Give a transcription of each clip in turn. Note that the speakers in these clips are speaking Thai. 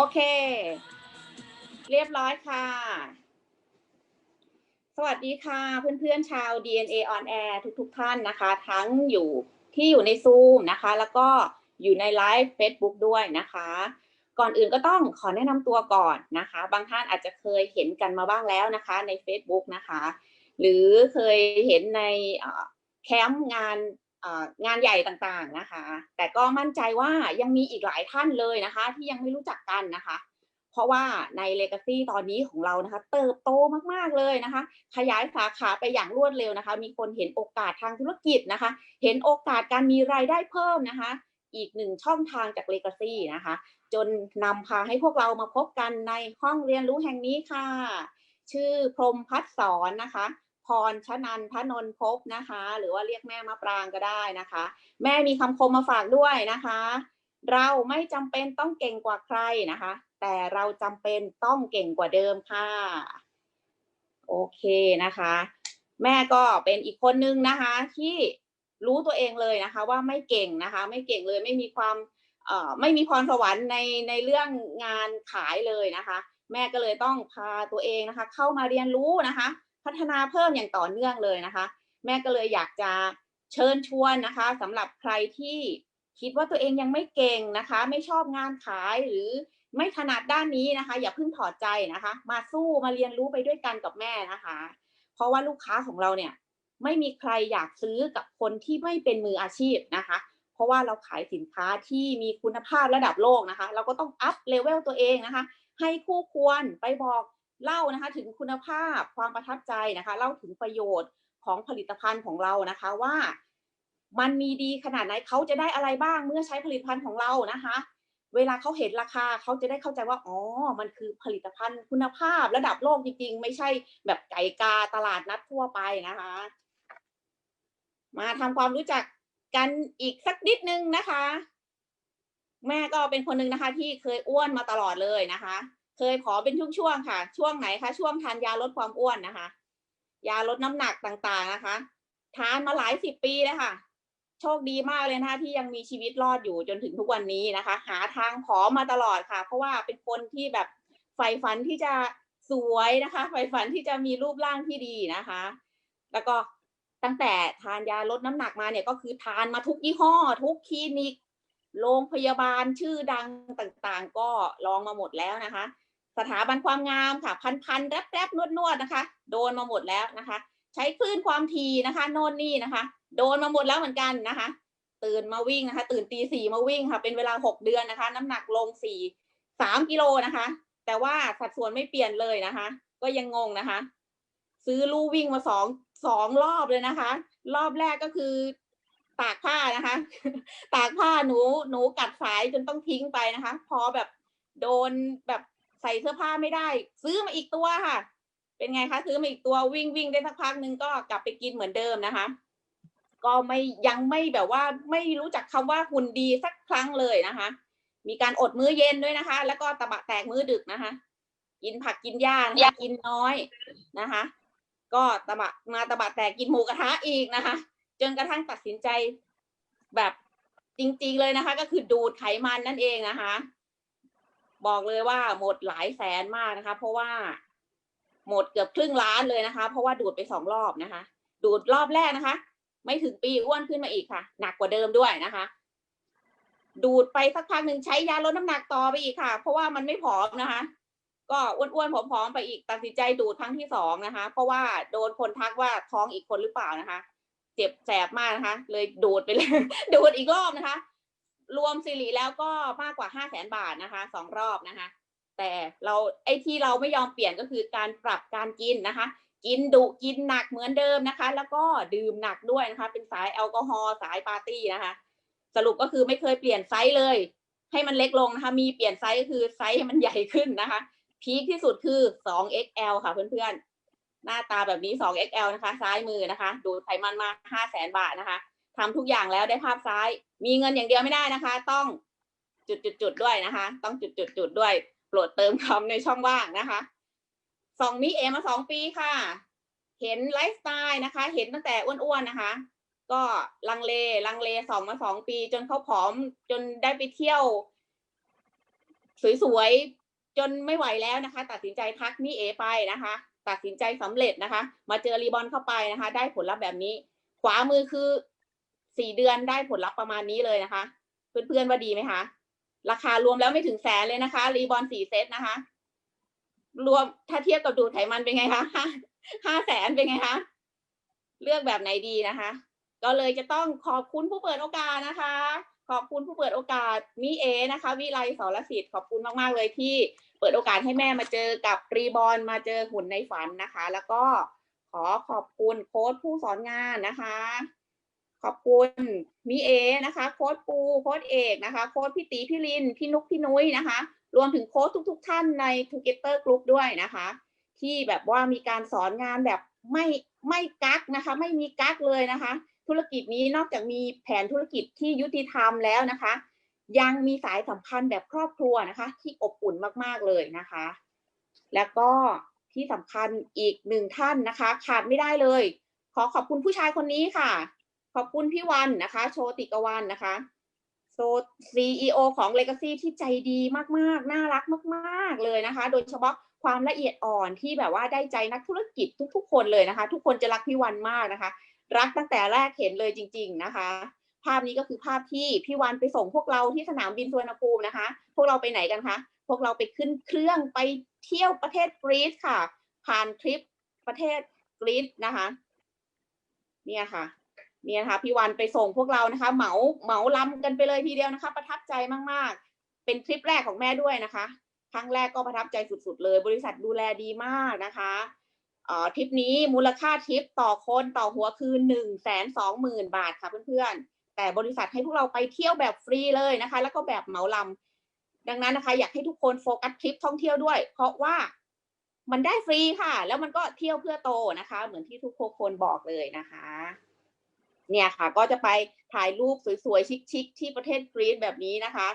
โอเค เรียบร้อยค่ะ สวัสดีค่ะ เพื่อนๆชาว DNA on air ทุกๆทท่านนะคะ ทั้งอยู่ที่อยู่ในซูมนะคะ แล้วก็อยู่ในไลฟ์ Facebook ด้วยนะคะ ก่อนอื่นก็ต้องขอแนะนำตัวก่อนนะคะ บางท่านอาจจะเคยเห็นกันมาบ้างแล้วนะคะ ใน Facebook นะคะ หรือเคยเห็นในแคมป์งาน งานใหญ่ต่างๆนะคะ แต่ก็มั่นใจว่ายังมีอีกหลายท่านเลยนะคะ ที่ยังไม่รู้จักกันนะคะ เพราะว่าใน Legacy ตอนนี้ของเรานะคะ เติบโตมากๆเลยนะคะ ขยายสาขาไปอย่างรวดเร็วนะคะ มีคนเห็นโอกาสทางธุรกิจนะคะ เห็นโอกาสการมีรายได้เพิ่มนะคะ อีกหนึ่งช่องทางจาก Legacy นะคะ จนนำพาให้พวกเรามาพบกันในห้องเรียนรู้แห่งนี้ค่ะ ชื่อพรมพัฒสอนนะคะ พรชนันทนนท์ภพนะคะ หรือว่าเรียกแม่มะปรางก็ได้นะคะ แม่มีคำคมมาฝากด้วยนะคะ เราไม่จำเป็นต้องเก่งกว่าใครนะคะ แต่เราจำเป็นต้องเก่งกว่าเดิมค่ะ โอเคนะคะ แม่ก็เป็นอีกคนนึงนะคะ ที่รู้ตัวเองเลยนะคะ ว่าไม่เก่งนะคะ ไม่เก่งเลยไม่มีความเอ่อไม่มีพรสวรรค์ในในเรื่องงานขายเลยนะคะ แม่ก็เลยต้องพาตัวเองนะคะ เข้ามาเรียนรู้นะคะ พัฒนาเพิ่มอย่างต่อเนื่องเลยนะคะ แม่ก็เลยอยากจะเชิญชวนนะคะสำหรับใครที่คิดว่าตัวเองยังไม่เก่งนะคะ ไม่ชอบงานขายหรือไม่ถนัดด้านนี้นะคะ อย่าเพิ่งถอดใจนะคะ มาสู้มาเรียนรู้ไปด้วยกันกับแม่นะคะ เพราะว่าลูกค้าของเราเนี่ยไม่มีใครอยากซื้อกับคนที่ไม่เป็นมืออาชีพนะคะ เพราะว่าเราขายสินค้าที่มีคุณภาพระดับโลกนะคะ เราก็ต้องอัพเลเวลตัวเองนะคะ ให้คู่ควรไปบอก เล่านะคะถึงคุณภาพความประทับใจนะคะ เล่าถึงประโยชน์ของผลิตภัณฑ์ของเรานะคะว่า มันมีดีขนาดไหนเขาจะได้อะไรบ้างเมื่อใช้ผลิตภัณฑ์ของเรานะคะ เวลาเขาเห็นราคาเขาจะได้เข้าใจว่าอ๋อมันคือผลิตภัณฑ์คุณภาพระดับโลกจริงๆ ไม่ใช่แบบไก่กาตลาดนัดทั่วไปนะคะ มาทำความรู้จักกันอีกสักนิดนึงนะคะ แม่ก็เป็นคนหนึ่งนะคะ ที่เคยอ้วนมาตลอดเลยนะคะ เคยขอเป็นช่วงๆค่ะ ช่วงไหนคะช่วงทานยาลดความอ้วนนะคะ ยาลดน้ำหนักต่างๆนะคะ ทานมาหลายสิบปีเลยค่ะ โชคดีมากเลยนะคะที่ยังมีชีวิตรอดอยู่จนถึงทุกวันนี้นะคะ หาทางผอมมาตลอดค่ะ เพราะว่าเป็นคนที่แบบใฝ่ฝันที่จะสวยนะคะใฝ่ฝันที่จะมีรูปร่างที่ดีนะคะ แล้วก็ตั้งแต่ทานยาลดน้ำหนักมาเนี่ยก็คือทานมาทุกยี่ห้อ ทุกคลินิกโรงพยาบาลชื่อดังต่างๆ ก็ลองมาหมดแล้วนะคะ สถาบันความงามค่ะ พันพันๆแรบแรบนวดนวดนะคะ โดนมาหมดแล้วนะคะ ใช้คลื่นความถี่นะคะ โน่นนี่นะคะ โดนมาหมดแล้วเหมือนกันนะคะ ตื่นมาวิ่งนะคะ ตื่นตีสี่มาวิ่งค่ะ เป็นเวลาหกเดือนนะคะ น้ำหนักลงสี่สามกิโลนะคะ แต่ว่าสัดส่วนไม่เปลี่ยนเลยนะคะ ก็ยังงงนะคะ ซื้อลู่วิ่งมาสองสองรอบเลยนะคะ รอบแรกก็คือตากผ้านะคะ ตากผ้าหนูหนูกัดสายจนต้องทิ้งไปนะคะ พอแบบโดนแบบ ใส่เสื้อผ้าไม่ได้ ซื้อมาอีกตัวค่ะ เป็นไงคะซื้อมาอีกตัววิ่งวิ่งได้สักพักหนึงก็กลับไปกินเหมือนเดิมนะคะ ก็ไม่ยังไม่แบบว่าไม่รู้จักคำว่าหุ่นดีสักครั้งเลยนะคะ มีการอดมื้อเย็นด้วยนะคะ แล้วก็ตะบะแตกมื้อดึกนะคะ กินผักกินหญ้านะคะกินน้อยนะคะ ก็ตะบะมาตะบะแตกกินหมูกระทะอีกนะคะ จนกระทั่งตัดสินใจแบบจริงๆเลยนะคะ ก็คือดูดไขมันนั่นเองนะคะ บอกเลยว่าหมดหลายแสนมากนะคะ เพราะว่าหมดเกือบครึ่งล้านเลยนะคะ เพราะว่าดูดไปสองรอบนะคะ ดูดรอบแรกนะคะ ไม่ถึงปีอ้วนขึ้นมาอีกค่ะ หนักกว่าเดิมด้วยนะคะ ดูดไปสักพักหนึ่งใช้ยาลดน้ำหนักต่อไปอีกค่ะ เพราะว่ามันไม่ผอมนะคะ ก็อ้วนๆผอมๆไปอีกตัดสินใจดูดครั้งที่สองนะคะ เพราะว่าโดนคนทักว่าท้องอีกคนหรือเปล่านะคะ เจ็บแสบมากนะคะ เลยดูดไปเลยดูดอีกรอบนะคะ รวมสิริแล้วก็มากกว่าห้าแสนบาทนะคะสองรอบนะคะ แต่เราไอ้ที่เราไม่ยอมเปลี่ยนก็คือการปรับการกินนะคะ กินดุกินหนักเหมือนเดิมนะคะ แล้วก็ดื่มหนักด้วยนะคะ เป็นสายแอลกอฮอล์สายปาร์ตี้นะคะ สรุปก็คือไม่เคยเปลี่ยนไซส์เลย ให้มันเล็กลงนะคะ มีเปลี่ยนไซส์ก็คือไซส์ให้มันใหญ่ขึ้นนะคะพีคที่สุดคือ 2XL ค่ะเพื่อนๆหน้าตาแบบนี้ 2XL นะคะ ซ้ายมือนะคะ ดูดไขมันมา5แสนบาทนะคะ ทำทุกอย่างแล้วได้ภาพซ้าย มีเงินอย่างเดียวไม่ได้นะคะ ต้องจุดๆๆด้วยนะคะ ต้องจุดๆๆด้วย โปรดเติมคำในช่องว่างนะคะสองมิเอมาสองปีค่ะ เห็นไลฟ์สไตล์นะคะ เห็นตั้งแต่อ้วนๆนะคะ ก็ลังเลลังเลสองมาสองปี จนเขาผอมจนได้ไปเที่ยว สวยๆจนไม่ไหวแล้วนะคะ ตัดสินใจทักมิเอไปนะคะ ตัดสินใจสำเร็จนะคะ มาเจอรีบอนเข้าไปนะคะ ได้ผลลัพธ์แบบนี้ ขวามือคือ สี่เดือนได้ผลลัพธ์ประมาณนี้เลยนะคะ เพื่อนๆว่าดีไหมคะ ราคารวมแล้วไม่ถึงแสนเลยนะคะรีบอนสี่เซตนะคะ รวมถ้าเทียบกับดูดไขมันเป็นไงคะห้าห้าแสนเป็นไงคะ เลือกแบบไหนดีนะคะ ก็เลยจะต้องขอบคุณผู้เปิดโอกาสนะคะ ขอบคุณผู้เปิดโอกาสมิเอนะคะ วิไลสรสิทธิ์ขอบคุณมากๆเลยที่เปิดโอกาสให้แม่มาเจอกับรีบอลมาเจอหุ่นในฝันนะคะ แล้วก็ขอขอบคุณโค้ชผู้สอนงานนะคะ ขอบคุณมิเอนะคะ โค้ชปู โค้ชเอกนะคะ โค้ชพี่ตีพี่ลิน พี่นุกพี่นุ้ยนะคะ รวมถึงโค้ชทุก ๆ ท่านใน t o g e t e r Group ด้วยนะคะ ที่แบบว่ามีการสอนงานแบบไม่ไม่กักนะคะ ไม่มีกักเลยนะคะ ธุรกิจนี้นอกจากมีแผนธุรกิจที่ยุติธรรมแล้วนะคะ ยังมีสายสัมพันธ์แบบครอบครัวนะคะ ที่อบอุ่นมากๆเลยนะคะ แล้วก็ที่สำคัญอีกหนึ่งท่านนะคะ ขาดไม่ได้เลย ขอขอบคุณผู้ชายคนนี้ค่ะ ขอบคุณพี่วันนะคะ โชติกวันนะคะโซ CEO ของ Legacy ที่ใจดีมากๆ น่ารักมาก ๆ เลยนะคะ โดยเฉพาะความละเอียดอ่อนที่แบบว่าได้ใจนักธุรกิจทุก ๆ คนเลยนะคะ ทุกคนจะรักพี่วันมากนะคะ รักตั้งแต่แรกเห็นเลยจริง ๆนะคะ ภาพนี้ก็คือภาพที่พี่วันไปส่งพวกเราที่สนามบินสุวรรณภูมินะคะ พวกเราไปไหนกันคะ พวกเราไปขึ้นเครื่องไปเที่ยวประเทศกรีซค่ะ ผ่านทริปประเทศกรีซนะคะ เนี่ยค่ะ เนี่ยนะคะพี่วันไปส่งพวกเรานะคะ เหมาเหมาลำกันไปเลยทีเดียวนะคะ ประทับใจมากๆ เป็นทริปแรกของแม่ด้วยนะคะ ครั้งแรกก็ประทับใจสุดๆ เลย บริษัทดูแลดีมากนะคะเอ่อทริปนี้มูลค่าทริปต่อคนต่อหัวคือหนึ่งแสนสองหมื่นบาทค่ะเพื่อนๆ แต่บริษัทให้พวกเราไปเที่ยวแบบฟรีเลยนะคะ แล้วก็แบบเหมาลำดังนั้นนะคะ อยากให้ทุกคนโฟกัสทริปท่องเที่ยวด้วย เพราะว่ามันได้ฟรีค่ะ แล้วมันก็เที่ยวเพื่อโตนะคะ เหมือนที่ทุกคนบอกเลยนะคะ เนี่ยค่ะ ก็จะไปถ่ายรูปสวยๆ ชิคๆที่ประเทศกรีซแบบนี้นะคะ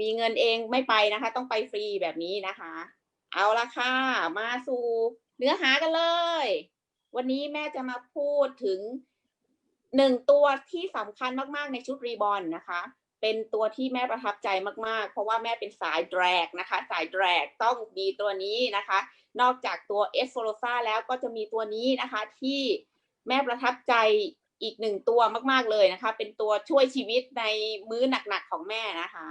มีเงินเองไม่ไปนะคะ ต้องไปฟรีแบบนี้นะคะ เอาละค่ะ มาสู่เนื้อหากันเลย วันนี้แม่จะมาพูดถึงหนึ่งตัวที่สำคัญมากๆในชุดรีบอลนะคะ เป็นตัวที่แม่ประทับใจมากๆ เพราะว่าแม่เป็นสายแดรกนะคะ สายแดรกต้องมีตัวนี้นะคะ นอกจากตัวเอสโฟโลซาแล้วก็จะมีตัวนี้นะคะที่แม่ประทับใจ อีกหนึ่งตัวมาก ๆเลยนะคะ เป็นตัวช่วยชีวิตในมื้อหนักๆของแม่นะคะ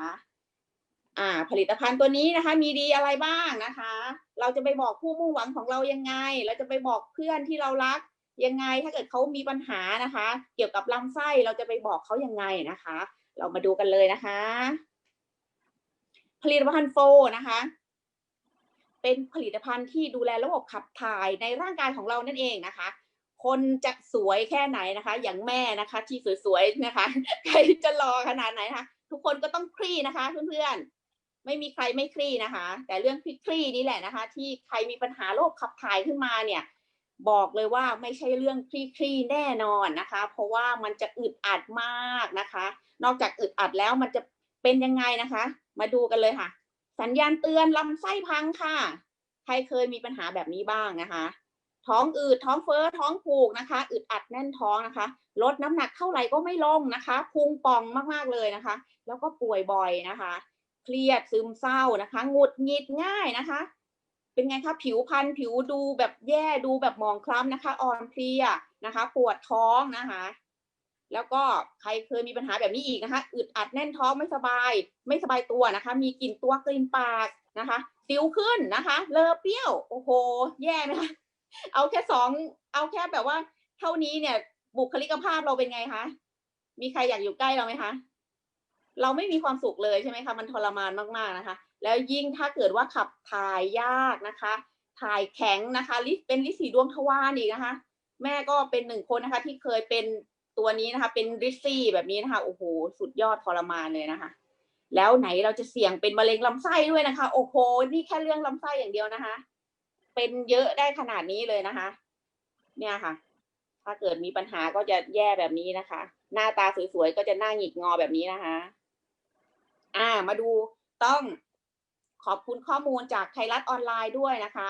อ่า ผลิตภัณฑ์ตัวนี้นะคะ มีดีอะไรบ้างนะคะ เราจะไปบอกผู้มุ่งหวังของเรายังไง เราจะไปบอกเพื่อนที่เรารักยังไง ถ้าเกิดเขามีปัญหานะคะ เกี่ยวกับลำไส้เราจะไปบอกเขายังไงนะคะ เรามาดูกันเลยนะคะ ผลิตภัณฑ์โฟนะคะเป็นผลิตภัณฑ์ที่ดูแลระบบขับถ่ายในร่างกายของเรานั่นเองนะคะ คนจะสวยแค่ไหนนะคะ อย่างแม่นะคะ ที่สวยๆนะคะ ใครจะรอขนาดไหนนะคะทุกคนก็ต้องคลี่นะคะเพื่อนๆไม่มีใครไม่คลี่นะคะ แต่เรื่องคลี่นี่แหละนะคะ ที่ใครมีปัญหาโรคขับถ่ายขึ้นมาเนี่ย บอกเลยว่าไม่ใช่เรื่องคลี่คลี่แน่นอนนะคะ เพราะว่ามันจะอึดอัดมากนะคะ นอกจากอึดอัดแล้วมันจะเป็นยังไงนะคะ มาดูกันเลยค่ะ สัญญาณเตือนลำไส้พังค่ะ ใครเคยมีปัญหาแบบนี้บ้างนะคะ ท้องอืดท้องเฟ้อท้องผูกนะคะ อึดอัดแน่นท้องนะคะ ลดน้ำหนักเท่าไหร่ก็ไม่ลงนะคะพุงป่องมากๆเลยนะคะ แล้วก็ป่วยบ่อยนะคะ เครียดซึมเศร้านะคะหงุดหงิดง่ายนะคะ เป็นไงคะผิวพรรณผิวดูแบบแย่ดูแบบมองคล้ำนะคะ อ่อนเพลียนะคะ ปวดท้องนะคะ แล้วก็ใครเคยมีปัญหาแบบนี้อีกนะคะ อึดอัดแน่นท้องไม่สบาย ไม่สบายตัวนะคะ มีกลิ่นตัวกลิ่นปากนะคะสิวขึ้นนะคะ เลอะเปรี้ยว โอ้โห แย่ไหมคะ เอาแค่สองเอาแค่แบบว่า เท่านี้เนี่ย บุคลิกภาพเราเป็นไงคะมีใครอยากอยู่ใกล้เราไหมคะเราไม่มีความสุขเลยใช่ไหมคะมันทรมานมากๆนะคะ แล้วยิ่งถ้าเกิดว่าขับถ่ายยากนะคะ ถ่ายแข็งนะคะลิเป็นลิสีดวงทวารอีกนะคะ แม่ก็เป็นหนึ่งคนนะคะ ที่เคยเป็นตัวนี้นะคะ เป็นริซี่แบบนี้นะคะโอ้โหสุดยอดทรมานเลยนะคะ แล้วไหนเราจะเสี่ยงเป็นมะเร็งลำไส้ด้วยนะคะ โอ้โหนี่แค่เรื่องลำไส้อย่างเดียวนะคะ เป็นเยอะได้ขนาดนี้เลยนะคะ เนี่ยค่ะ ถ้าเกิดมีปัญหาก็จะแย่แบบนี้นะคะ หน้าตาสวยๆก็จะหน้าหงิกงอแบบนี้นะคะ อ่า มาดูต้องขอบคุณข้อมูลจากไทยรัฐออนไลน์ด้วยนะคะ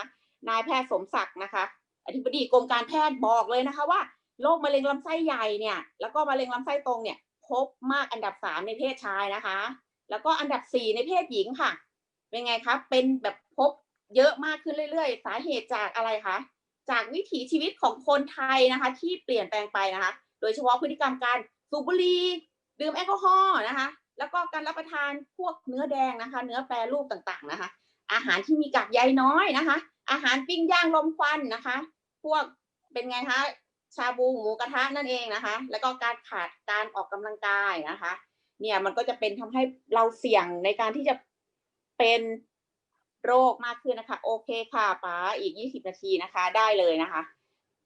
นายแพทย์สมศักดิ์นะคะ อธิบดีกรมการแพทย์บอกเลยนะคะว่าโรคมะเร็งลำไส้ใหญ่เนี่ย แล้วก็มะเร็งลำไส้ตรงเนี่ย พบมากอันดับสามในเพศชายนะคะ แล้วก็อันดับสี่ในเพศหญิงค่ะ เป็นไงคะ เป็นแบบพบ เยอะมากขึ้นเรื่อยๆ สาเหตุจากอะไรคะ จากวิถีชีวิตของคนไทยนะคะ ที่เปลี่ยนแปลงไปนะคะ โดยเฉพาะพฤติกรรมการสูบบุหรี่ดื่มแอลกอฮอล์นะคะ แล้วก็การรับประทานพวกเนื้อแดงนะคะ เนื้อแปรรูปต่างๆนะคะ อาหารที่มีกากใยน้อยนะคะ อาหารปิ้งย่างลมควันนะคะ พวกเป็นไงคะชาบูหมูกระทะนั่นเองนะคะ แล้วก็การขาดการออกกำลังกายนะคะ เนี่ยมันก็จะเป็นทำให้เราเสี่ยงในการที่จะเป็น โรคมากขึ้นนะคะ โอเคค่ะป๋าอีก 20 นาทีนะคะ ได้เลยนะคะ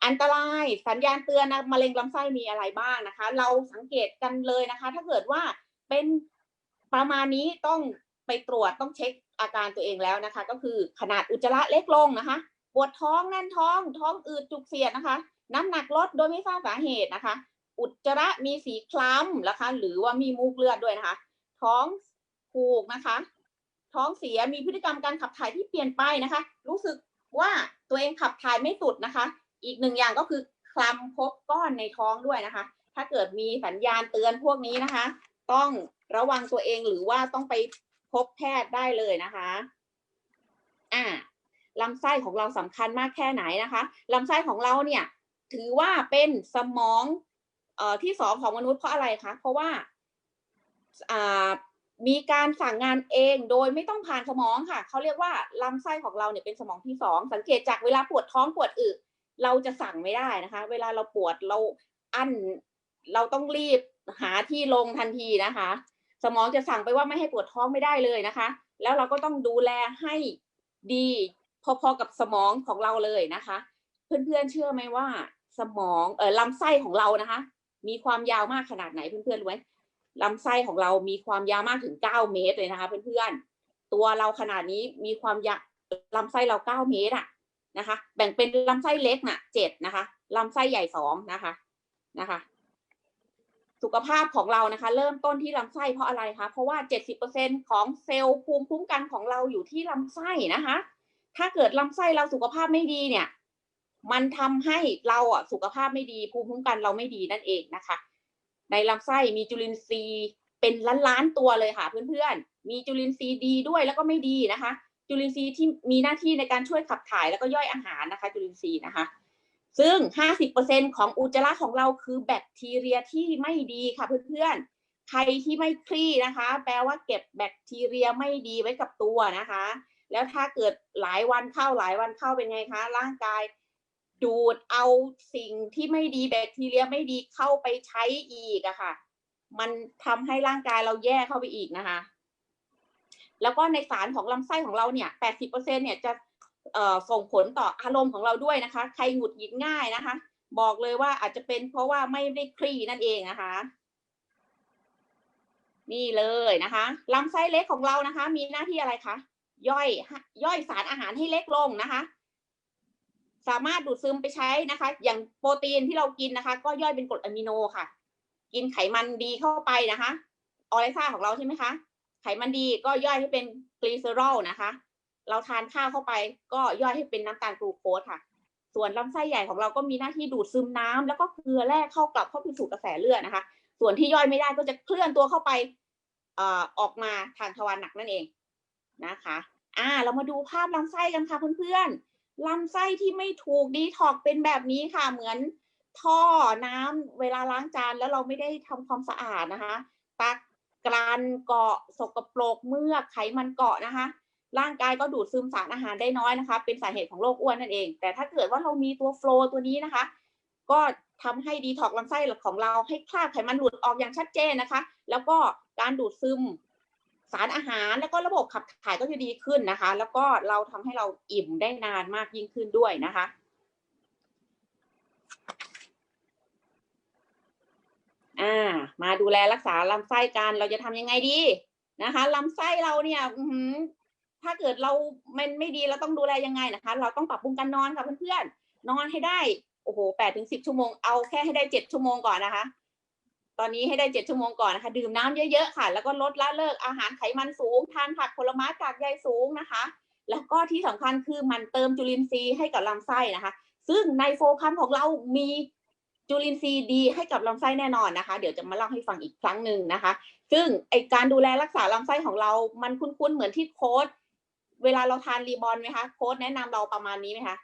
อันตรายสัญญาณเตือนนะมะเร็งลำไส้มีอะไรบ้างนะคะ เราสังเกตกันเลยนะคะ ถ้าเกิดว่าเป็นประมาณนี้ต้องไปตรวจต้องเช็คอาการตัวเองแล้วนะคะ ก็คือขนาดอุจจาระเล็กลงนะคะปวดท้องแน่นท้อง ท้องอืดจุกเสียดนะคะ น้ำหนักลดโดยไม่ทราบสาเหตุนะคะ อุจจาระมีสีคล้ำนะคะ หรือว่ามีมูกเลือดด้วยนะคะ ท้องผูกนะคะ ท้องเสียมีพฤติกรรมการขับถ่ายที่เปลี่ยนไปนะคะ รู้สึกว่าตัวเองขับถ่ายไม่สุดนะคะ อีกหนึ่งอย่างก็คือคลำพบก้อนในท้องด้วยนะคะ ถ้าเกิดมีสัญญาณเตือนพวกนี้นะคะ ต้องระวังตัวเองหรือว่าต้องไปพบแพทย์ได้เลยนะคะอ่าลำไส้ของเราสำคัญมากแค่ไหนนะคะลำไส้ของเราเนี่ยถือว่าเป็นสมองเอ่อที่สองของมนุษย์เพราะอะไรคะเพราะว่าอ่า มีการสั่งงานเองโดยไม่ต้องผ่านสมองค่ะ เขาเรียกว่าลำไส้ของเราเนี่ยเป็นสมองที่สองสังเกตจากเวลาปวดท้องปวดอึเราจะสั่งไม่ได้นะคะ เวลาเราปวดเราอั้นเราต้องรีบหาที่ลงทันทีนะคะ สมองจะสั่งไปว่าไม่ให้ปวดท้องไม่ได้เลยนะคะ แล้วเราก็ต้องดูแลให้ดีพอๆกับสมองของเราเลยนะคะ เพื่อนๆเชื่อไหมว่า สมองเออลำไส้ของเรานะคะ มีความยาวมากขนาดไหนเพื่อนๆรู้ไหม ลำไส้ของเรามีความยาวมากถึงเก้าเมตรเลยนะคะ เพื่อนๆ ตัวเราขนาดนี้มีความยาวลำไส้เราเก้าเมตรอะนะคะ แบ่งเป็นลำไส้เล็กน่ะเจ็ดนะคะลำไส้ใหญ่สองนะคะนะคะ สุขภาพของเรานะคะ เริ่มต้นที่ลำไส้เพราะอะไรคะเพราะว่า 70%ของเซลล์ภูมิคุ้มกันของเราอยู่ที่ลำไส้นะคะ ถ้าเกิดลำไส้เราสุขภาพไม่ดีเนี่ย มันทำให้เราอะสุขภาพไม่ดีภูมิคุ้มกันเราไม่ดีนั่นเองนะคะ ในลำไส้มีจุลินทรีย์เป็นล้านๆตัวเลยค่ะเพื่อนๆ มีจุลินทรีย์ดีด้วยแล้วก็ไม่ดีนะคะ จุลินทรีย์ที่มีหน้าที่ในการช่วยขับถ่ายแล้วก็ย่อยอาหารนะคะ จุลินทรีย์นะคะ ซึ่ง 50%ของอุจจาระของเราคือแบคทีเรียที่ไม่ดีค่ะเพื่อนๆ ใครที่ไม่คลี่นะคะ แปลว่าเก็บแบคทีเรียไม่ดีไว้กับตัวนะคะ แล้วถ้าเกิดหลายวันเข้าหลายวันเข้าเป็นไงคะ ร่างกาย ดูดเอาสิ่งที่ไม่ดีแบคทีเรียไม่ดีเข้าไปใช้อีกอะค่ะ มันทำให้ร่างกายเราแย่เข้าไปอีกนะคะ แล้วก็ในสารของลำไส้ของเราเนี่ย80%เนี่ยจะเอ่อส่งผลต่ออารมณ์ของเราด้วยนะคะ ใครหงุดหงิดง่ายนะคะ บอกเลยว่าอาจจะเป็นเพราะว่าไม่ได้คลี่นั่นเองนะคะนี่เลยนะคะลำไส้เล็กของเรานะคะ มีหน้าที่อะไรคะย่อยย่อยสารอาหารให้เล็กลงนะคะ สามารถดูดซึมไปใช้นะคะ อย่างโปรตีนที่เรากินนะคะ ก็ย่อยเป็นกรดอะมิโนค่ะ กินไขมันดีเข้าไปนะคะออเรซ่าของเราใช่ไหมคะ ไขมันดีก็ย่อยให้เป็นกลีเซอรอลนะคะ เราทานข้าวเข้าไป ก็ย่อยให้เป็นน้ำตาลกลูโคสค่ะ ส่วนลำไส้ใหญ่ของเราก็มีหน้าที่ดูดซึมน้ำแล้วก็เกลือแร่เข้ากลับเข้าไปสู่กระแสเลือดนะคะ ส่วนที่ย่อยไม่ได้ก็จะเคลื่อนตัวเข้าไปออออกมาทางทวารหนักนั่นเองนะคะ อ่า เรามาดูภาพลำไส้กันค่ะเพื่อนๆ ลำไส้ที่ไม่ถูกดีท็อกเป็นแบบนี้ค่ะ เหมือนท่อน้ำเวลาล้างจานแล้วเราไม่ได้ทำความสะอาดนะคะ ตักกรันเกาะสกปรกเมือกไขมันเกาะนะคะ ร่างกายก็ดูดซึมสารอาหารได้น้อยนะคะ เป็นสาเหตุของโรคอ้วนนั่นเอง แต่ถ้าเกิดว่าเรามีตัวโฟล์ตัวนี้นะคะ ก็ทำให้ดีท็อกลำไส้ของเราให้คราบไขมันหลุดออกอย่างชัดเจนนะคะ แล้วก็การดูดซึม สารอาหารแล้วก็ระบบขับถ่ายก็จะดีขึ้นนะคะ แล้วก็เราทำให้เราอิ่มได้นานมากยิ่งขึ้นด้วยนะคะ อ่า มาดูแลรักษาลำไส้กันเราจะทำยังไงดีนะคะลำไส้เราเนี่ยอืถ้าเกิดเรามันไม่ดีเราต้องดูแลยังไงนะคะ เราต้องปรับปรุงการนอนค่ะเพื่อนๆนอนให้ได้โอ้โหแปดถึงสิบชั่วโมงเอาแค่ให้ได้เจ็ดชั่วโมงก่อนนะคะ ตอนนี้ให้ได้เจ็ดชั่วโมงก่อนนะคะ ดื่มน้ำเยอะๆค่ะ แล้วก็ลดละเลิกอาหารไขมันสูง ทานผักผลไม้กากใยสูงนะคะ แล้วก็ที่สำคัญคือมันเติมจุลินทรีย์ให้กับลำไส้นะคะ ซึ่งในโฟพันของเรามีจุลินทรีย์ดีให้กับลำไส้แน่นอนนะคะ เดี๋ยวจะมาเล่าให้ฟังอีกครั้งหนึ่งนะคะ ซึ่งไอการดูแลรักษาลำไส้ของเรา มันคุ้นๆเหมือนที่โค้ดเวลาเราทานรีบอลไหมคะ โค้ดแนะนำเราประมาณนี้ไหมคะ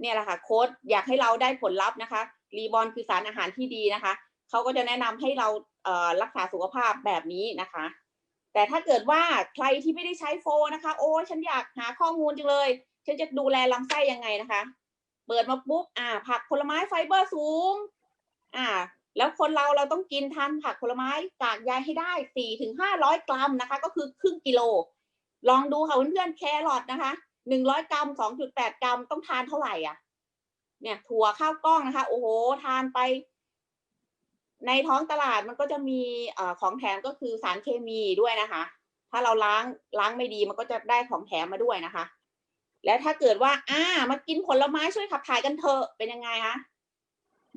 เนี่ยแหละค่ะโค้ดอยากให้เราได้ผลลัพธ์นะคะรีบอลคือสารอาหารที่ดีนะคะ เขาก็จะแนะนำให้เรารักษาสุขภาพแบบนี้นะคะ แต่ถ้าเกิดว่าใครที่ไม่ได้ใช้โฟนะคะ โอ้ฉันอยากหาข้อมูลจังเลย ฉันจะดูแลลำไส้ยังไงนะคะ เปิดมาปุ๊บอ่า ผักผลไม้ไฟเบอร์สูง อ่า แล้วคนเราเราต้องกินทานผักผลไม้กากใยให้ได้สี่ถึงห้าร้อยกรัมนะคะ ก็คือครึ่งกิโล ลองดูค่ะเพื่อนๆแครอทนะคะหนึ่งร้อยกรัมสองจุดแปดกรัมต้องทานเท่าไหร่อะเนี่ยถั่วข้าวกล้องนะคะ โอ้โห ทานไป ในท้องตลาดมันก็จะมีของแถมก็คือสารเคมีด้วยนะคะ ถ้าเราล้างล้างไม่ดีมันก็จะได้ของแถมมาด้วยนะคะ แล้วถ้าเกิดว่า อ่ามากินผลไม้ช่วยขับถ่ายกันเถอะเป็นยังไงคะ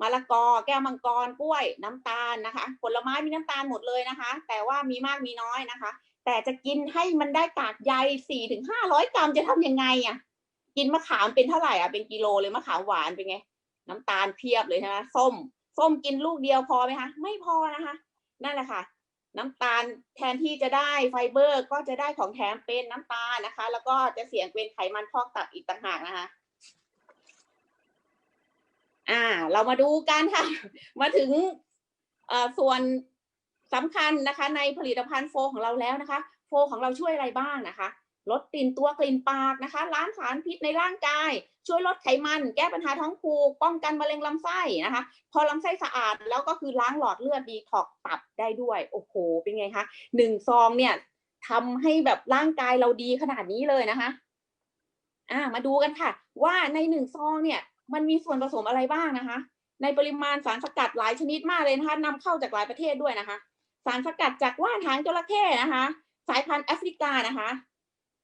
มะละกอ แก้วมังกรกล้วย น้ำตาลนะคะ ผลไม้มีน้ำตาลหมดเลยนะคะ แต่ว่ามีมากมีน้อยนะคะ แต่จะกินให้มันได้กากใยสี่ถึงห้าร้อยกรัมจะทำยังไงอะกินมะขามเป็นเท่าไหร่อะเป็นกิโลเลยมะขามหวานเป็นไงน้ำตาลเพียบเลยใช่ไหมส้ม ส้มกินลูกเดียวพอไหมคะ ไม่พอนะคะ นั่นแหละค่ะ น้ำตาลแทนที่จะได้ไฟเบอร์ ก็จะได้ของแถมเป็นน้ำตาลนะคะ แล้วก็จะเสี่ยงเป็นไขมันพอกตับอีกต่างหากนะคะอ่า เรามาดูกันค่ะ มาถึงเออส่วนสำคัญนะคะ ในผลิตภัณฑ์โฟของเราแล้วนะคะ โฟของเราช่วยอะไรบ้างนะคะ ลดกลิ่นตัวกลิ่นปากนะคะ ล้างสารพิษในร่างกาย ช่วยลดไขมัน แก้ปัญหาท้องผูก ป้องกันมะเร็งลำไส้นะคะ พอลำไส้สะอาดแล้วก็คือล้างหลอดเลือดดีท็อกตับได้ด้วย โอ้โห เป็นไงคะหนึ่งซองเนี่ยทำให้แบบร่างกายเราดีขนาดนี้เลยนะคะอ่ามาดูกันค่ะ ว่าในหนึ่งซองเนี่ย มันมีส่วนผสมอะไรบ้างนะคะ ในปริมาณสารสกัดหลายชนิดมากเลยนะคะนำเข้าจากหลายประเทศด้วยนะคะ สารสกัดจากว่านหางจระเข้นะคะ สายพันธุ์แอฟริกานะคะ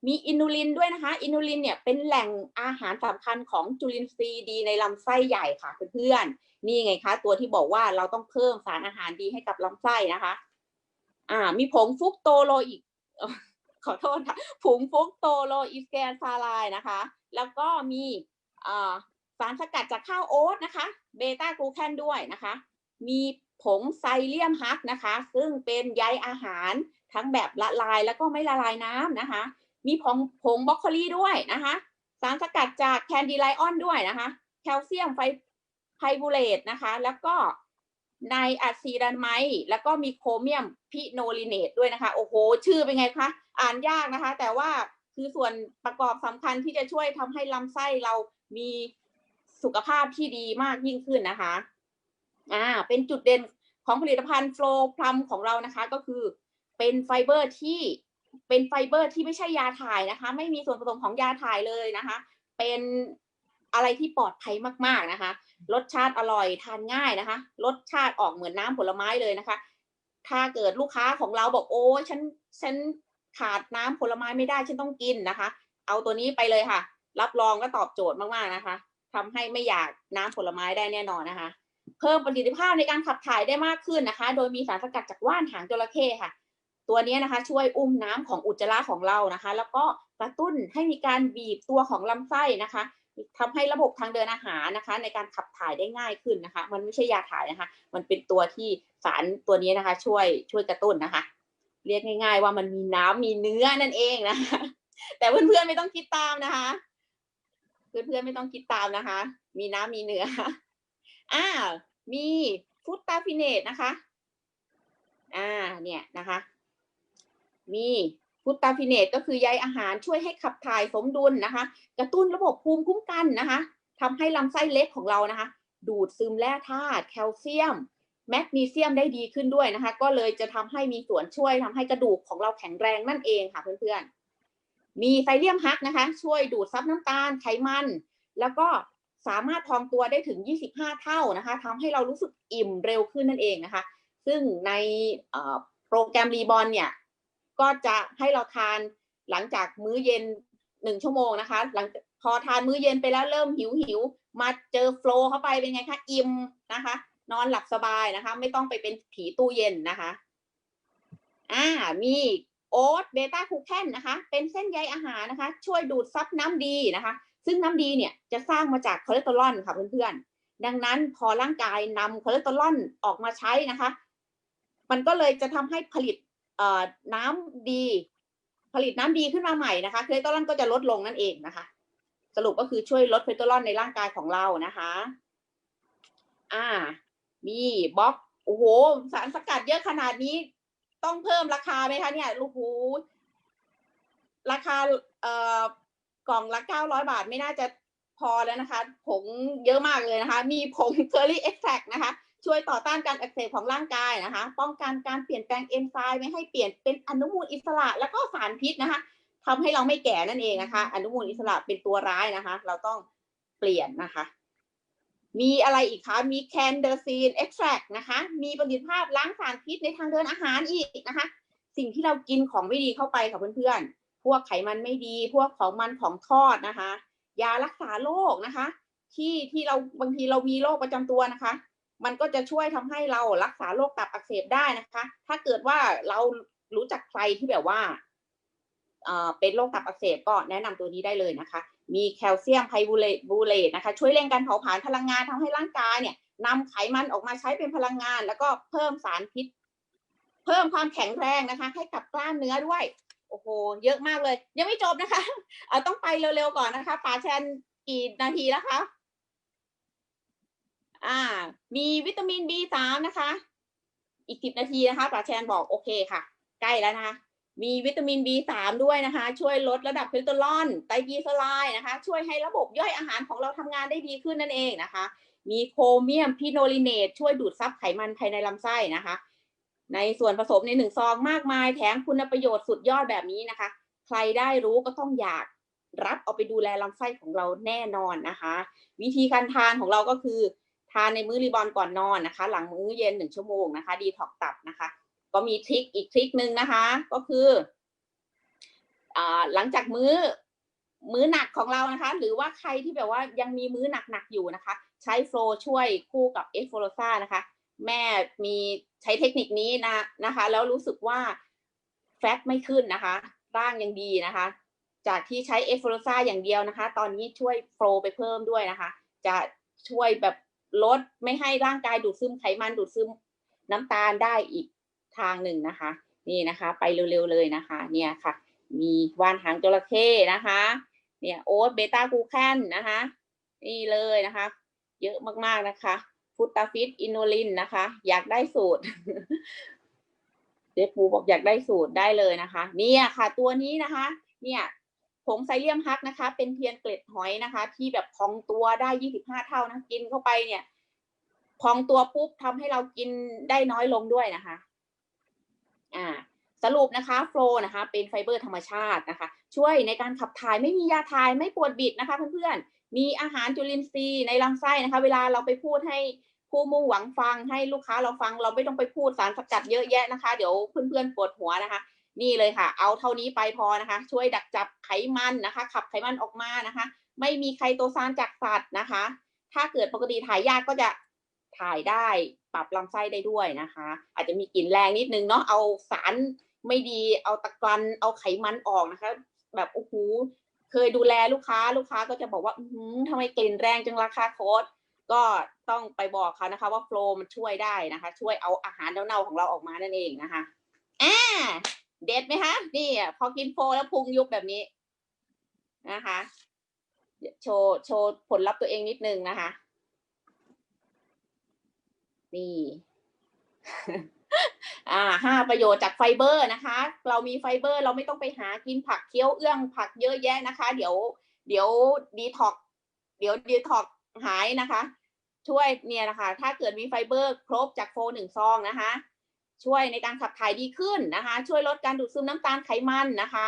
มีอินูลินด้วยนะคะ อินูลินเนี่ยเป็นแหล่งอาหารสำคัญของจุลินทรีย์ดีในลำไส้ใหญ่ค่ะเพื่อนๆ นี่ไงคะ ตัวที่บอกว่าเราต้องเพิ่มสารอาหารดีให้กับลำไส้นะคะ อ่า มีผงฟุกโตโลอีก ขอโทษค่ะ ผงฟุกโตโลอีสแกนซาไลน์นะคะ แล้วก็มีอ่าสารสกัดจากข้าวโอ๊ตนะคะ เบต้ากลูแคนด้วยนะคะ มีผงไซเลียมฮักนะคะ ซึ่งเป็นใยอาหารทั้งแบบละลายแล้วก็ไม่ละลายน้ำนะคะ มีผงผงบรอกโคลีด้วยนะคะ สารสกัดจากแคนดีไลออนด้วยนะคะ แคลเซียมไฟไพบูเลตนะคะ แล้วก็ไนอะซีดานไมแล้วก็มีโครเมียมพิโนลิเนตด้วยนะคะ โอ้โห ชื่อเป็นไงคะ อ่านยากนะคะ แต่ว่าคือส่วนประกอบสำคัญที่จะช่วยทำให้ลำไส้เรามีสุขภาพที่ดีมากยิ่งขึ้นนะคะ อ่า เป็นจุดเด่นของผลิตภัณฑ์โฟล์พลัมของเรานะคะ ก็คือเป็นไฟเบอร์ที่ เป็นไฟเบอร์ที่ไม่ใช่ยาถ่ายนะคะ ไม่มีส่วนผสมของยาถ่ายเลยนะคะ เป็นอะไรที่ปลอดภัยมากๆนะคะ รสชาติอร่อยทานง่ายนะคะ รสชาติออกเหมือนน้ำผลไม้เลยนะคะ ถ้าเกิดลูกค้าของเราบอกโอ้ฉันฉันขาดน้ำผลไม้ไม่ได้ฉันต้องกินนะคะ เอาตัวนี้ไปเลยค่ะ รับรองก็ตอบโจทย์มากๆนะคะทำให้ไม่อยากน้ำผลไม้ได้แน่นอนนะคะ เพิ่มประสิทธิภาพในการขับถ่ายได้มากขึ้นนะคะ โดยมีสารสกัดจากว่านหางจระเข้ค่ะ ตัวนี้นะคะช่วยอุ้มน้ำของอุจจาระของเรานะคะ แล้วก็กระตุ้นให้มีการบีบตัวของลำไส้นะคะทำให้ระบบทางเดินอาหารนะคะ ในการขับถ่ายได้ง่ายขึ้นนะคะ มันไม่ใช่ยาถ่ายนะคะ มันเป็นตัวที่สารตัวนี้นะคะ ช่วยช่วยกระตุ้นนะคะ เรียกง่าย ๆ ว่ามันมีน้ำมีเนื้อนั่นเองนะคะ แต่เพื่อนๆไม่ต้องคิดตามนะคะเพื่อนๆไม่ต้องคิดตามนะคะ มีน้ำมีเนื้ออ่ามีฟุตตาฟิเนตนะคะ อ่า เนี่ยนะคะ มีฟุตตาฟิเนตก็คือใยอาหารช่วยให้ขับถ่ายสมดุลนะคะ กระตุ้นระบบภูมิคุ้มกันนะคะทำให้ลำไส้เล็กของเรานะคะ ดูดซึมแร่ธาตุแคลเซียม แมกนีเซียมได้ดีขึ้นด้วยนะคะ ก็เลยจะทำให้มีส่วนช่วยทำให้กระดูกของเราแข็งแรงนั่นเองค่ะเพื่อนๆ มีไซเลียมฮักนะคะ ช่วยดูดซับน้ำตาลไขมัน แล้วก็สามารถพองตัวได้ถึง 25 เท่านะคะทำให้เรารู้สึกอิ่มเร็วขึ้นนั่นเองนะคะ ซึ่งในโปรแกรมรีบอลเนี่ย ก็จะให้เราทานหลังจากมื้อเย็นหนึ่งชั่วโมงนะคะ หลังพอทานมื้อเย็นไปแล้วเริ่มหิวหิวมาเจอโฟล์เข้าไปเป็นไงคะอิ่มนะคะ นอนหลับสบายนะคะ ไม่ต้องไปเป็นผีตู้เย็นนะคะ อ่ามีโอ๊ตเบต้าคูแคนนะคะ เป็นเส้นใยอาหารนะคะ ช่วยดูดซับน้ำดีนะคะ ซึ่งน้ำดีเนี่ยจะสร้างมาจากคอเลสเตอรอลค่ะเพื่อนๆ ดังนั้นพอร่างกายนำคอเลสเตอรอลออกมาใช้นะคะ มันก็เลยจะทำให้ผลิต น้ำดีผลิตน้ำดีขึ้นมาใหม่นะคะคลสเตอรอลก็จะลดลงนั่นเองนะคะ สรุปก็คือช่วยลดคลสเตอรอลในร่างกายของเรานะคะ อ่า มีบล็อกโอ้โหสารสกัดเยอะขนาดนี้ ต้องเพิ่มราคาไหมคะเนี่ยลูกหูราคาเอ่อกล่องละเก้าร้อยบาทไม่น่าจะพอแล้วนะคะ ผงเยอะมากเลยนะคะ มีผงเคอรี่เอ็กแทกนะคะ ช่วยต่อต้านการอักเสบของร่างกายนะคะ ป้องกันการเปลี่ยนแปลงเอนไซม์ไม่ให้เปลี่ยนเป็นอนุมูลอิสระ แล้วก็สารพิษนะคะทำให้เราไม่แก่นั่นเองนะคะ อนุมูลอิสระเป็นตัวร้ายนะคะ เราต้องเปลี่ยนนะคะ มีอะไรอีกคะ มีแคนเดอร์ซีนเอ็กแทรกนะคะ มีประสิทธิภาพล้างสารพิษในทางเดินอาหารอีกนะคะ สิ่งที่เรากินของไม่ดีเข้าไปค่ะเพื่อนๆ พวกไขมันไม่ดี พวกของมันของทอดนะคะ ยารักษาโรคนะคะ ที่ที่เราบางทีเรามีโรคประจำตัวนะคะ มันก็จะช่วยทำให้เรารักษาโรคตับอักเสบได้นะคะ ถ้าเกิดว่าเรารู้จักใครที่แบบว่าเอ่อเป็นโรคตับอักเสบก็แนะนำตัวนี้ได้เลยนะคะ มีแคลเซียมไพบูเลตบูเลตนะคะ ช่วยเร่งการเผาผลาญพลังงานทำให้ร่างกายเนี่ยนำไขมันออกมาใช้เป็นพลังงาน แล้วก็เพิ่มสารพิษ เพิ่มความแข็งแรงนะคะ ให้กับกล้ามเนื้อด้วย โอ้โห เยอะมากเลย ยังไม่จบนะคะ เอาต้องไปเร็วๆก่อนนะคะป่าแชนกี่นาทีแล้วคะ อ่า มีวิตามิน B3 นะคะ อีกสิบนาทีนะคะป่าแชนบอกโอเคค่ะ ใกล้แล้วนะคะมีวิตามิน B3 ด้วยนะคะ ช่วยลดระดับคอเลสเตอรอลไตรกลีเซอไรด์นะคะ ช่วยให้ระบบย่อยอาหารของเราทำงานได้ดีขึ้นนั่นเองนะคะ มีโครเมียมพิโนลิเนตช่วยดูดซับไขมันภายในลำไส้นะคะ ในส่วนผสมในหนึ่งซองมากมายแถมคุณประโยชน์สุดยอดแบบนี้นะคะ ใครได้รู้ก็ต้องอยากรับเอาไปดูแลลำไส้ของเราแน่นอนนะคะ วิธีการทานของเราก็คือ ทานในมื้อรีบอนก่อนนอนนะคะ หลังมื้อเย็นหนึ่งชั่วโมงนะคะ ดีท็อกตับนะคะ ก็มีทริคอีกทริคหนึ่งนะคะ ก็คืออ่าหลังจากมื้อมื้อหนักของเรานะคะ หรือว่าใครที่แบบว่ายังมีมื้อหนักๆอยู่นะคะ ใช้โฟลช่วยคู่กับเอสโฟโลซานะคะ แม่มีใช้เทคนิคนี้นะนะคะ แล้วรู้สึกว่าแฟตไม่ขึ้นนะคะร่างยังดีนะคะ จากที่ใช้เอสโฟลซาอย่างเดียวนะคะ ตอนนี้ช่วยโฟลไปเพิ่มด้วยนะคะ จะช่วยแบบ ลดไม่ให้ร่างกายดูดซึมไขมันดูดซึมน้ำตาลได้อีกทางหนึ่งนะคะ นี่นะคะ ไปเร็วๆเลยนะคะ เนี่ยค่ะ มีวานหางจระเข้นะคะ เนี่ยโอ๊ตเบต้ากูแคนนะคะ นี่เลยนะคะ เยอะมากๆนะคะฟุตตาฟิตอินูลินนะคะ อยากได้สูตรเจ๊ปูบอกอยากได้สูตรได้เลยนะคะ เนี่ยค่ะ ตัวนี้นะคะ เนี่ย ผงไซเลียมฮักนะคะ เป็นเพียงเกล็ดหอยนะคะ ที่แบบพองตัวได้ยี่สิบห้าเท่านะกินเข้าไปเนี่ยพองตัวปุ๊บทำให้เรากินได้น้อยลงด้วยนะคะ อ่า สรุปนะคะโฟลนะคะ เป็นไฟเบอร์ธรรมชาตินะคะ ช่วยในการขับถ่ายไม่มียาถ่ายไม่ปวดบิดนะคะเพื่อนๆมีอาหารจุลินทรีย์ในลำไส้นะคะ เวลาเราไปพูดให้ผู้มุ่งหวังฟังให้ลูกค้าเราฟังเราไม่ต้องไปพูดสารสกัดเยอะแยะนะคะ เดี๋ยวเพื่อนๆปวดหัวนะคะ นี่เลยค่ะ เอาเท่านี้ไปพอนะคะ ช่วยดักจับไขมันนะคะ ขับไขมันออกมานะคะ ไม่มีไคโตซานจากสัตว์นะคะ ถ้าเกิดปกติถ่ายยากก็จะถ่ายได้ปรับลำไส้ได้ด้วยนะคะ อาจจะมีกลิ่นแรงนิดนึงเนาะเอาสารไม่ดีเอาตะกรันเอาไขมันออกนะคะ แบบโอ้โหเคยดูแลลูกค้าลูกค้าก็จะบอกว่าอืทำไมกลิ่นแรงจังราคาโค้ดก็ต้องไปบอกเขานะคะ ว่าโฟล์มันช่วยได้นะคะ ช่วยเอาอาหารเน่าๆของเราออกมานั่นเองนะคะอ่า เด็ดไหมคะนี่อะพอกินโฟแล้วพุงยุบแบบนี้นะคะ โชว์โชว์ผลลัพธ์ตัวเองนิดนึงนะคะ นี่ อ่าห้าประโยชน์จากไฟเบอร์นะคะ เรามีไฟเบอร์เราไม่ต้องไปหากินผักเคี้ยวเอื้องผักเยอะแยะนะคะ เดี๋ยว เดี๋ยวดีท็อกเดี๋ยวดีท็อกหายนะคะ ช่วยเนี่ยนะคะ ถ้าเกิดมีไฟเบอร์ครบจากโฟหนึ่งซองนะคะ ช่วยในการขับถ่ายดีขึ้นนะคะ ช่วยลดการดูดซึมน้ำตาลไขมันนะคะ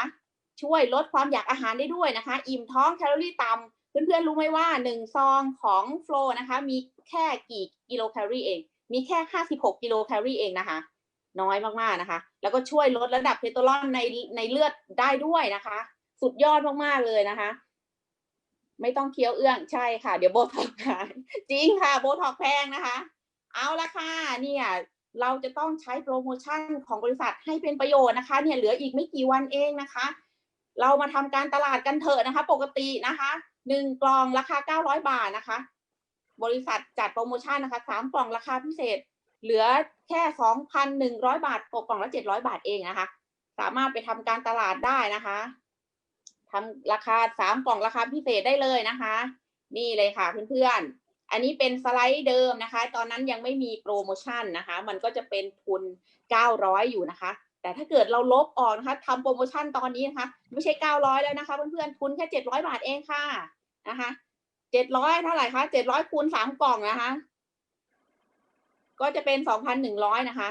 ช่วยลดความอยากอาหารได้ด้วยนะคะ อิ่มท้องแคลอรี่ต่ำเพื่อนๆรู้ไหมว่าหนึ่งซองของโฟลนะคะ มีแค่กี่กิโลแคลอรี่เอง มีแค่ 56 กิโลแคลอรี่เองนะคะ น้อยมากๆนะคะ แล้วก็ช่วยลดระดับเลสเตรอลในในเลือดได้ด้วยนะคะ สุดยอดมากๆเลยนะคะ ไม่ต้องเคี้ยวเอื้องใช่ค่ะ เดี๋ยวโบท็อกจริงค่ะโบท็อกแพงนะคะ เอาละค่ะเนี่ย เราจะต้องใช้โปรโมชั่นของบริษัทให้เป็นประโยชน์นะคะเนี่ยเหลืออีกไม่กี่วันเองนะคะ เรามาทำการตลาดกันเถอะนะคะ ปกตินะคะหนึ่งกล่องราคา 900 บาทนะคะ บริษัทจัดโปรโมชั่นนะคะสามกล่องราคาพิเศษ เหลือแค่สองพันหนึ่งร้อยบาทตกกล่องละเจ็ดร้อยบาทเองนะคะ สามารถไปทำการตลาดได้นะคะทำราคาสามกล่องราคาพิเศษได้เลยนะคะ นี่เลยค่ะเพื่อนๆ อันนี้เป็นสไลด์เดิมนะคะ ตอนนั้นยังไม่มีโปรโมชั่นนะคะ มันก็จะเป็นทุน 900 อยู่นะคะ แต่ถ้าเกิดเราลบออกนะคะทำโปรโมชั่นตอนนี้นะคะ ไม่ใช่ 900 แล้วนะคะเพื่อนๆทุนแค่ 700 บาทเองค่ะนะคะ700 เท่าไหร่คะ700คูณ3กล่องนะคะ ก็จะเป็น 2,100 นะคะ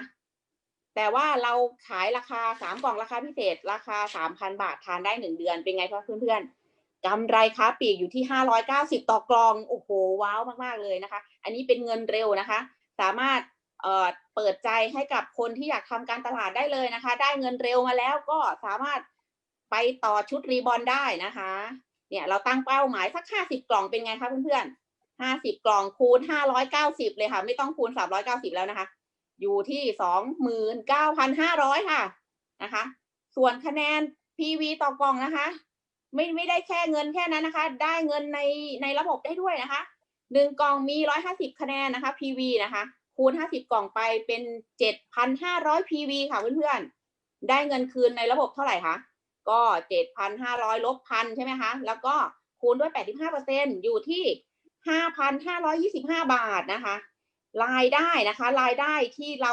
แต่ว่าเราขายราคา 3 กล่องราคาพิเศษ ราคา 3,000 บาททานได้ 1 เดือนเป็นไงคะเพื่อนๆ กำไรค้าปลีกอยู่ที่ 590 ต่อกล่อง โอ้โห ว้าวมาก ๆ เลยนะคะ อันนี้เป็นเงินเร็วนะคะ สามารถเอ่อเปิดใจให้กับคนที่อยากทำการตลาดได้เลยนะคะ ได้เงินเร็วมาแล้วก็สามารถไปต่อชุดรีบอลได้นะคะ เนี่ยเราตั้งเป้าหมายสัก 50 กล่องเป็นไงคะเพื่อนๆ 50 กล่องคูณ 590 เลยค่ะ ไม่ต้องคูณ 390 แล้วนะคะ อยู่ที่ 29,500 ค่ะนะคะ ส่วนคะแนน PV ต่อกล่องนะคะ ไม่ไม่ได้แค่เงินแค่นั้นนะคะ ได้เงินในในระบบได้ด้วยนะคะหนึ่งกล่องมี150คะแนนนะคะ PV นะคะ คูณ50กล่องไปเป็น7,500 PV ค่ะเพื่อนๆ ได้เงินคืนในระบบเท่าไหร่คะก็7,500ลบพันใช่ไหมคะ แล้วก็คูณด้วย85%อร์เซ็นอยู่ที่5,525บห้าบาทนะคะ รายได้นะคะ รายได้ที่เรา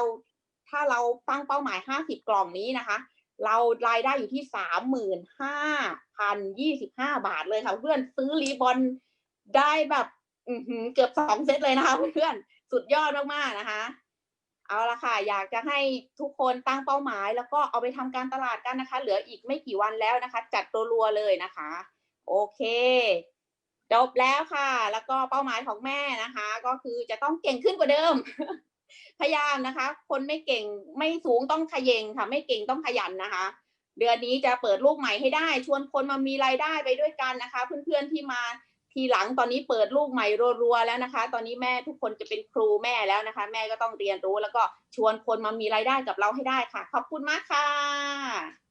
ถ้าเราตั้งเป้าหมาย50กล่องนี้นะคะ เรารายได้อยู่ที่35,025บห้าบาทเลยค่ะ เพื่อนซื้อรีบอลได้แบบเกือบสองเซตเลยนะคะเพื่อนสุดยอดมากๆนะคะ เอาละค่ะ อยากจะให้ทุกคนตั้งเป้าหมาย แล้วก็เอาไปทำการตลาดกันนะคะ เหลืออีกไม่กี่วันแล้วนะคะ จัดตัวรัวเลยนะคะ โอเคจบแล้วค่ะ แล้วก็เป้าหมายของแม่นะคะ ก็คือจะต้องเก่งขึ้นกว่าเดิม พยายามนะคะ คนไม่เก่งไม่สูงต้องขยเงค่ะ ไม่เก่งต้องขยันนะคะ เดือนนี้จะเปิดลูกใหม่ให้ได้ ชวนคนมามีรายได้ไปด้วยกันนะคะ เพื่อนๆที่มาทีหลังตอนนี้เปิดลูกใหม่รัวๆแล้วนะคะ ตอนนี้แม่ทุกคนจะเป็นครูแม่แล้วนะคะ แม่ก็ต้องเรียนรู้แล้วก็ชวนคนมามีรายได้กับเราให้ได้ค่ะ ขอบคุณมากค่ะ